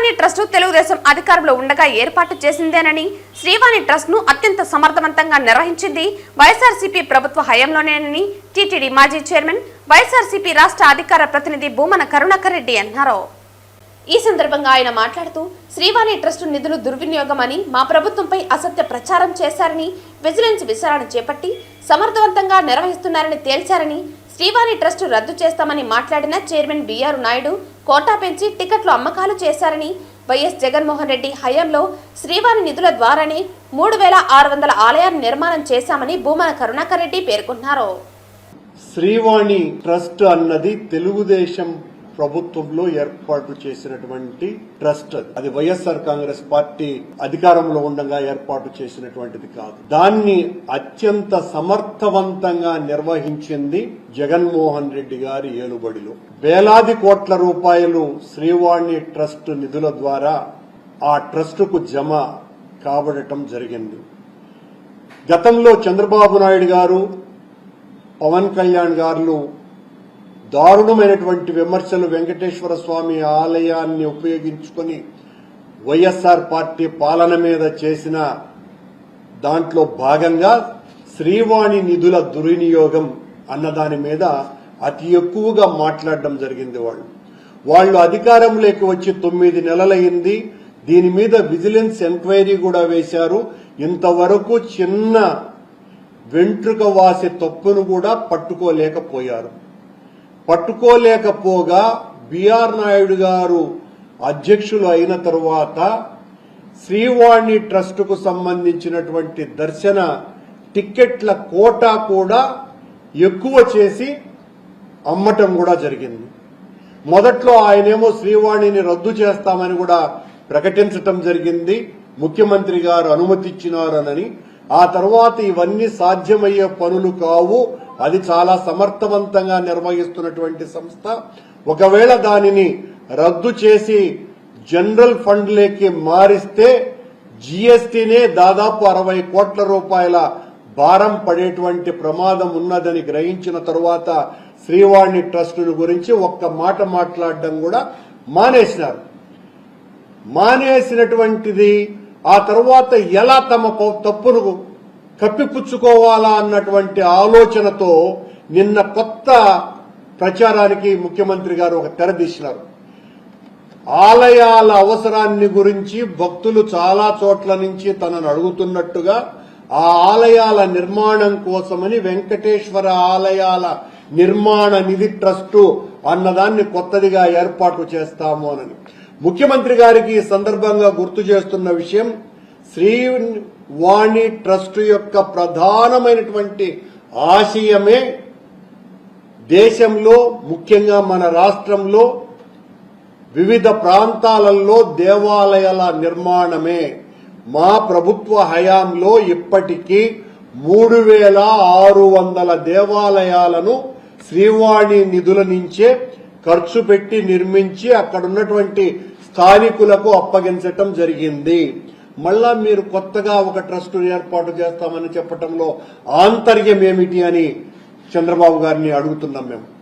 Srivani trust Telugu Desam అధికారంలో ఉండగా ఏర్పాటు చేసిందేనని శ్రీవాణి ట్రస్ట్ను అత్యంత సమర్థవంతంగా నిర్వహించింది వైఎస్ఆర్సీపీ ప్రభుత్వ హయాంలోనేనని టీటీడీ మాజీ చైర్మన్ వైఎస్ఆర్సీపీ రాష్ట్ర అధికార ప్రతినిధి భూమన కరుణాకర్ రెడ్డి అన్నారు. ఈ సందర్భంగా ఆయన మాట్లాడుతూ శ్రీవాణి ట్రస్టు నిధులు దుర్వినియోగమని మా ప్రభుత్వంపై అసత్య ప్రచారం చేశారని విజిలెన్స్ విచారణ చేపట్టి సమర్థవంతంగా నిర్వహిస్తున్నారని తేల్చారని శ్రీవాణి ట్రస్టు రద్దు చేస్తామని మాట్లాడిన చైర్మన్ బిఆర్ నాయుడు కోటా పెంచి టికెట్లు అమ్మకాలు చేశారని వైఎస్ జగన్మోహన్ రెడ్డి హయాంలో శ్రీవాణి నిధుల ద్వారానే మూడు వేల ఆరు వందల ఆలయాన్ని నిర్మాణం చేశామని భూమన కరుణాకర్ రెడ్డి పేర్కొన్నారు. శ్రీవాణి ట్రస్ట్ అన్నది తెలుగుదేశం ప్రభుత్వంలో ఏర్పాటు చేసినటువంటి ట్రస్ట్ అది. వైఎస్ఆర్ కాంగ్రెస్ పార్టీ అధికారంలో ఉండగా ఏర్పాటు చేసినటువంటిది కాదు. దాన్ని అత్యంత సమర్థవంతంగా నిర్వహించింది జగన్మోహన్ రెడ్డి గారి ఏలుబడిలో. వేలాది కోట్ల రూపాయలు శ్రీవాణి ట్రస్ట్ నిధుల ద్వారా ఆ ట్రస్టుకు జమ కాబడటం జరిగింది. గతంలో చంద్రబాబు నాయుడు గారు పవన్ కళ్యాణ్ గారు దారుణమైనటువంటి విమర్శలు వెంకటేశ్వర స్వామి ఆలయాన్ని ఉపయోగించుకొని వైఎస్ఆర్ పార్టీ పాలన మీద చేసిన దాంట్లో భాగంగా శ్రీవాణి నిధుల దుర్వినియోగం అన్నదాని మీద అతి ఎక్కువగా మాట్లాడడం జరిగింది వాళ్ళు. వాళ్ళు అధికారంలోకి వచ్చి తొమ్మిది నెలలైంది దీని మీద విజిలెన్స్ ఎంక్వైరీ కూడా వేశారు. ఇంతవరకు చిన్న వెంట్రుక వాసి తప్పును కూడా పట్టుకోలేకపోయారు. పట్టుకోలేకపోగా బిఆర్ నాయుడు గారు అధ్యక్షులు అయిన తరువాత శ్రీవాణి ట్రస్టుకు సంబంధించినటువంటి దర్శన టిక్కెట్ల కోటా కూడా ఎక్కువ చేసి అమ్మటం కూడా జరిగింది. మొదట్లో ఆయనేమో శ్రీవాణిని రద్దు చేస్తామని కూడా ప్రకటించటం జరిగింది. ముఖ్యమంత్రి గారు అనుమతిచ్చినారనని ఆ తర్వాత ఇవన్నీ సాధ్యమయ్యే పనులు కావు. అది చాలా సమర్థవంతంగా నిర్వహిస్తున్నటువంటి సంస్థ. ఒకవేళ దానిని రద్దు చేసి జనరల్ ఫండ్లోకి మారిస్తే జీఎస్టీనే దాదాపు అరవై కోట్ల రూపాయల భారం పడేటువంటి ప్రమాదం ఉన్నదని గ్రహించిన తరువాత శ్రీవాణి ట్రస్టును గురించి ఒక్క మాట మాట్లాడడం కూడా మానేసినారు. మానేసినటువంటిది ఆ తర్వాత ఎలా తమ ప- తప్పును కప్పిపుచ్చుకోవాలా అన్నటువంటి ఆలోచనతో నిన్న కొత్త ప్రచారానికి ముఖ్యమంత్రి గారు ఒక తెరదీసినారు ఆలయాల అవసరాన్ని గురించి భక్తులు చాలా చోట్ల నుంచి తనను అడుగుతున్నట్టుగా ఆ ఆలయాల నిర్మాణం కోసమని వెంకటేశ్వర ఆలయాల నిర్మాణ నిధి ట్రస్టు అన్నదాన్ని కొత్తదిగా ఏర్పాటు చేస్తాము అని ముఖ్యమంత్రి గారికి ఈ సందర్భంగా గుర్తు చేస్తున్న విషయం శ్రీవాణి ట్రస్ట్ యొక్క ప్రధానమైనటువంటి ఆశయమే దేశంలో ముఖ్యంగా మన రాష్ట్రంలో వివిధ ప్రాంతాలలో దేవాలయాల నిర్మాణమే. మా ప్రభుత్వ హయాంలో ఇప్పటికీ మూడు వేల ఆరు వందల దేవాలయాలను శ్రీవాణి నిధుల నుంచే ఖర్చు పెట్టి నిర్మించి అక్కడ ఉన్నటువంటి స్థానికులకు అప్పగించటం జరిగింది. మళ్ళా మీరు కొత్తగా ఒక ట్రస్ట్ ఏర్పాటు చేస్తామని చెప్పటంలో ఆంతర్యం ఏమిటి అని చంద్రబాబు గారిని అడుగుతున్నాం మేము.